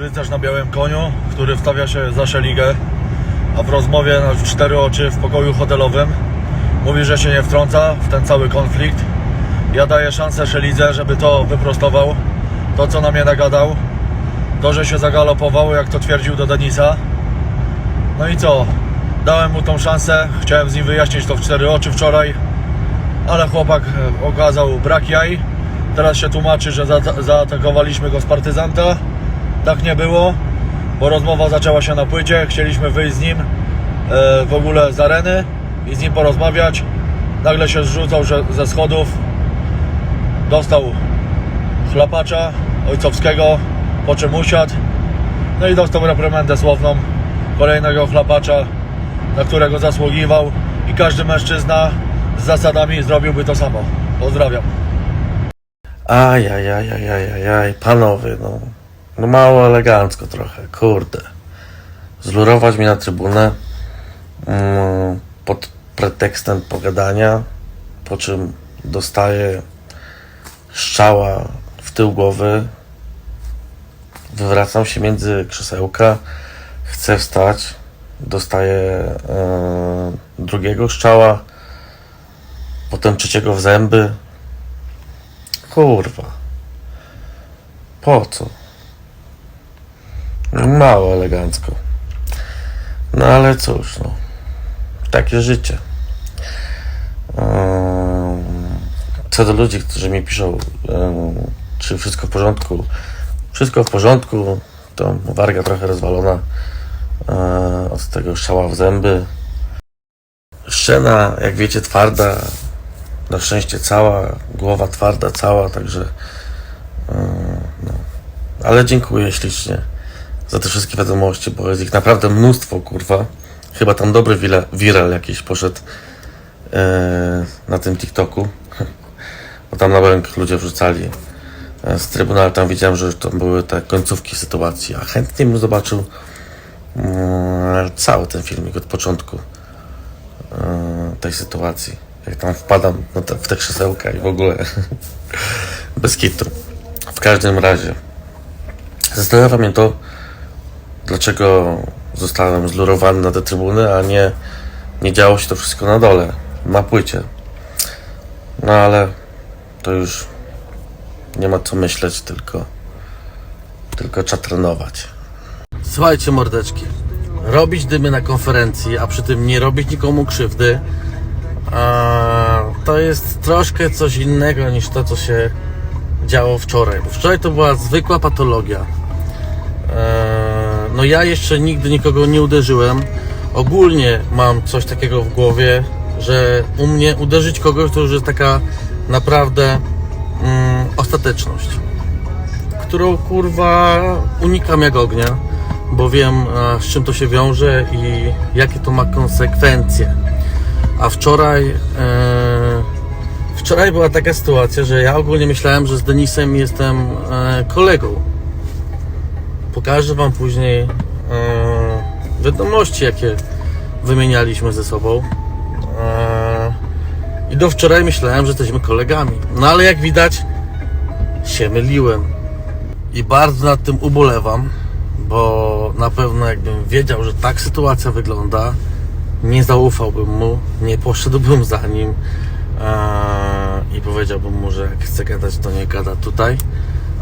Rycerz na białym koniu, który wstawia się za szeligę, a w rozmowie na cztery oczy w pokoju hotelowym mówi, że się nie wtrąca w ten cały konflikt. Ja daję szansę Szelidze, żeby to wyprostował, to co na mnie nagadał, to, że się zagalopował, jak to twierdził do Denisa. No i co? Dałem mu tą szansę, chciałem z nim wyjaśnić to w cztery oczy wczoraj, ale chłopak e, okazał brak jaj. Teraz się tłumaczy, że za- zaatakowaliśmy go z partyzanta. Tak nie było, bo rozmowa zaczęła się na płycie. Chcieliśmy wyjść z nim e, w ogóle z areny i z nim porozmawiać. Nagle się zrzucał ze schodów. Dostał chlapacza ojcowskiego, po czym usiadł. No i dostał reprymendę słowną kolejnego chlapacza, na którego zasługiwał. I każdy mężczyzna z zasadami zrobiłby to samo. Pozdrawiam. Ajajajajajaj, panowie, no. No mało elegancko trochę, kurde. Zlurować mnie na trybunę mm, pod pretekstem pogadania, po czym dostaję strzała w tył głowy, wywracam się między krzesełka, chcę wstać, dostaję e, drugiego strzała, potem trzeciego w zęby, Kurwa. Po co? Mało elegancko. No ale cóż, no. Takie życie. Co do ludzi, którzy mi piszą, czy wszystko w porządku. Wszystko w porządku. To warga trochę rozwalona e, od tego strzała w zęby. Szczena, jak wiecie, twarda, na szczęście cała, głowa twarda, cała, także. yy, No. Ale dziękuję ślicznie za te wszystkie wiadomości, bo jest ich naprawdę mnóstwo, kurwa. Chyba tam dobry wile- viral jakiś poszedł yy, na tym TikToku. Bo tam na bęk ludzie wrzucali e, z trybunału. Tam widziałem, że to były te końcówki sytuacji, a chętnie bym zobaczył yy, cały ten filmik od początku yy, tej sytuacji. Jak tam wpadam na te, w te krzesełka i w ogóle bez kitu. W każdym razie zastanawia mnie to, dlaczego zostałem zlurowany na te trybuny, a nie, nie działo się to wszystko na dole, na płycie. No ale to już nie ma co myśleć, tylko tylko trzeba trenować. Słuchajcie mordeczki, robić dymy na konferencji, a przy tym nie robić nikomu krzywdy, to jest troszkę coś innego niż to, co się działo wczoraj. Bo wczoraj to była zwykła patologia. No ja jeszcze nigdy nikogo nie uderzyłem. Ogólnie mam coś takiego w głowie, że u mnie uderzyć kogoś to już jest taka naprawdę mm, ostateczność, którą kurwa unikam jak ognia, bo wiem z czym to się wiąże i jakie to ma konsekwencje. A wczoraj, e, wczoraj była taka sytuacja, że ja ogólnie myślałem, że z Denisem jestem e, kolegą. Pokażę Wam później e, wiadomości, jakie wymienialiśmy ze sobą. E, I do wczoraj myślałem, że jesteśmy kolegami. No ale jak widać, się myliłem. I bardzo nad tym ubolewam, bo na pewno jakbym wiedział, że tak sytuacja wygląda, nie zaufałbym mu, nie poszedłbym za nim eee, i powiedziałbym mu, że jak chce gadać, to nie gada tutaj.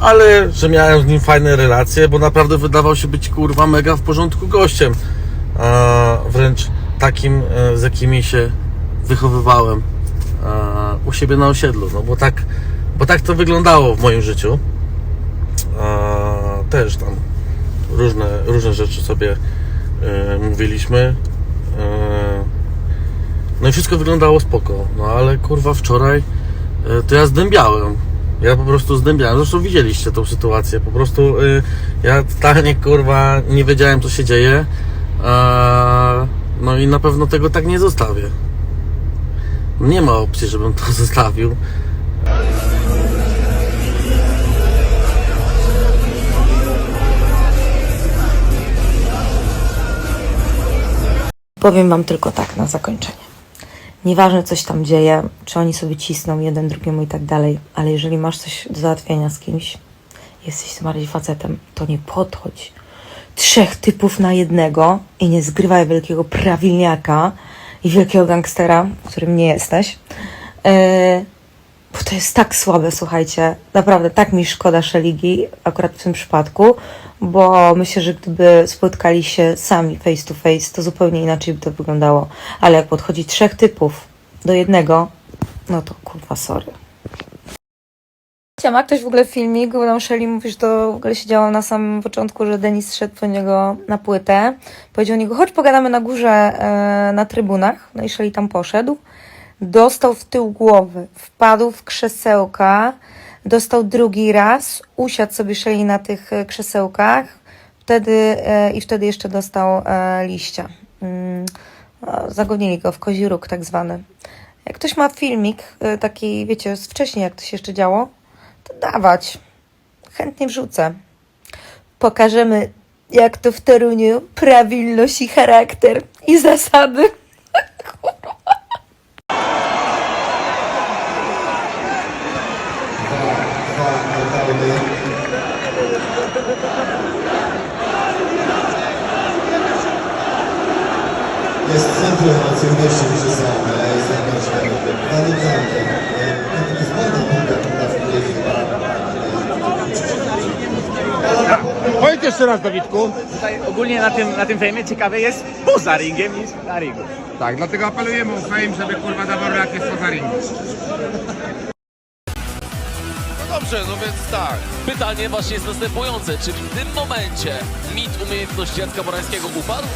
Ale że miałem z nim fajne relacje, bo naprawdę wydawał się być kurwa mega w porządku gościem. Eee, wręcz takim, e, z jakimi się wychowywałem eee, u siebie na osiedlu. No bo tak, bo tak to wyglądało w moim życiu. Eee, też tam różne, różne rzeczy sobie e, mówiliśmy. E, No i wszystko wyglądało spoko. No ale kurwa wczoraj e, to ja zdębiałem. Ja po prostu zdębiałem. Zresztą widzieliście tą sytuację. Po prostu e, ja totalnie kurwa nie wiedziałem co się dzieje. No i na pewno tego tak nie zostawię. Nie ma opcji, żebym to zostawił. Powiem Wam tylko tak na zakończenie. Nieważne, coś tam dzieje, czy oni sobie cisną jeden drugiemu i tak dalej, ale jeżeli masz coś do załatwienia z kimś jesteś tym bardziej facetem, to nie podchodź. Trzech typów na jednego i nie zgrywaj wielkiego prawilniaka i wielkiego gangstera, którym nie jesteś. E, bo to jest tak słabe, słuchajcie. Naprawdę, tak mi szkoda Szeligi, akurat w tym przypadku, bo myślę, że gdyby spotkali się sami face to face, to zupełnie inaczej by to wyglądało. Ale jak podchodzi trzech typów do jednego, no to kurwa, sorry. Ma ktoś w ogóle filmik, bo nam Shelly mówi, że to w ogóle się działo na samym początku, że Denis szedł po niego na płytę. Powiedział niego, chodź pogadamy na górze e, na trybunach. No i Shelly tam poszedł. Dostał w tył głowy, wpadł w krzesełka, dostał drugi raz, usiadł sobie Shelly na tych e, krzesełkach wtedy, e, i wtedy jeszcze dostał e, liścia. Mm, zagonili go w kozi róg tak zwany. Jak ktoś ma filmik taki, wiecie, z wcześniej jak to się jeszcze działo, to dawać. Chętnie wrzucę. Pokażemy, jak to w Toruniu prawilność i charakter i zasady. Jest centrum emocjonalności Brzesławy, jest najbardziej danym zamkiem. Jest bardzo długa która w której Powiedz jeszcze raz, Dawidku. Tutaj ogólnie na tym, na tym fejmie ciekawe jest poza ringiem niż na ringu. Tak, dlatego apelujemy o fame, żeby kurwa dawał reakcję spoza ringu. No dobrze, no więc tak. Pytanie właśnie jest następujące. Czy w tym momencie mit umiejętności Jacka Morańskiego upadł?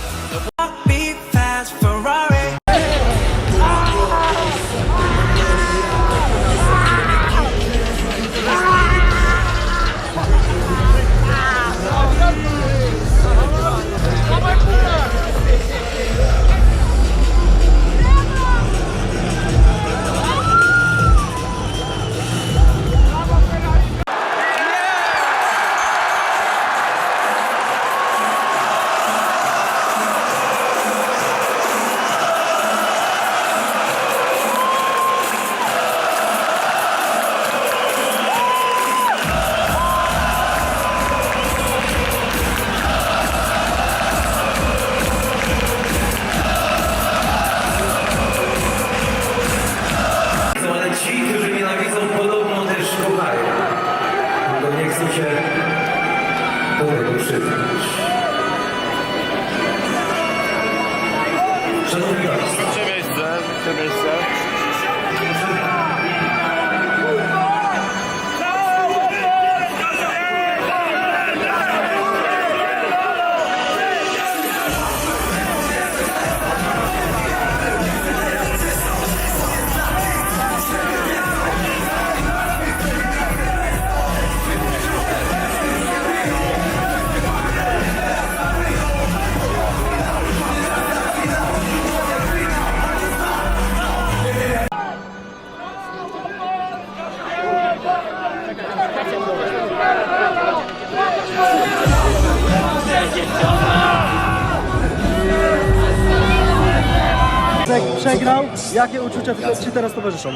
Przegrał. Jakie uczucia Ci teraz towarzyszą?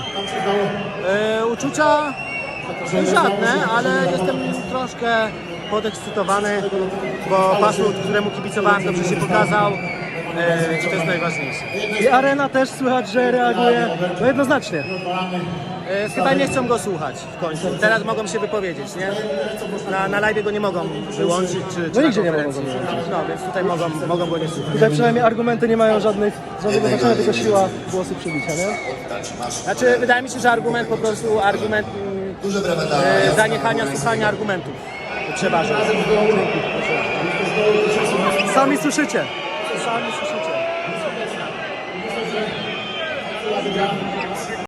E, uczucia żadne, ale jestem troszkę podekscytowany, bo paszut, któremu kibicowałem, dobrze się pokazał e, i to jest najważniejsze. I arena też słychać, że reaguje no jednoznacznie. E, chyba nie chcą go słuchać w końcu. Teraz mogą się wypowiedzieć, nie? Na, na live go nie mogą wyłączyć, czy, czy No na nigdzie nie mogą konferencji. go wyłączyć. No, więc tutaj mogą, mogą go nie słuchać. Tutaj przynajmniej argumenty nie mają żadnych, żadnego znaczenia, tylko siła głosu przybicia, nie? Znaczy, wydaje mi się, że argument po prostu, argument mm, e, zaniechania słuchania argumentów przeważa. Sami słyszycie. Sami słyszycie.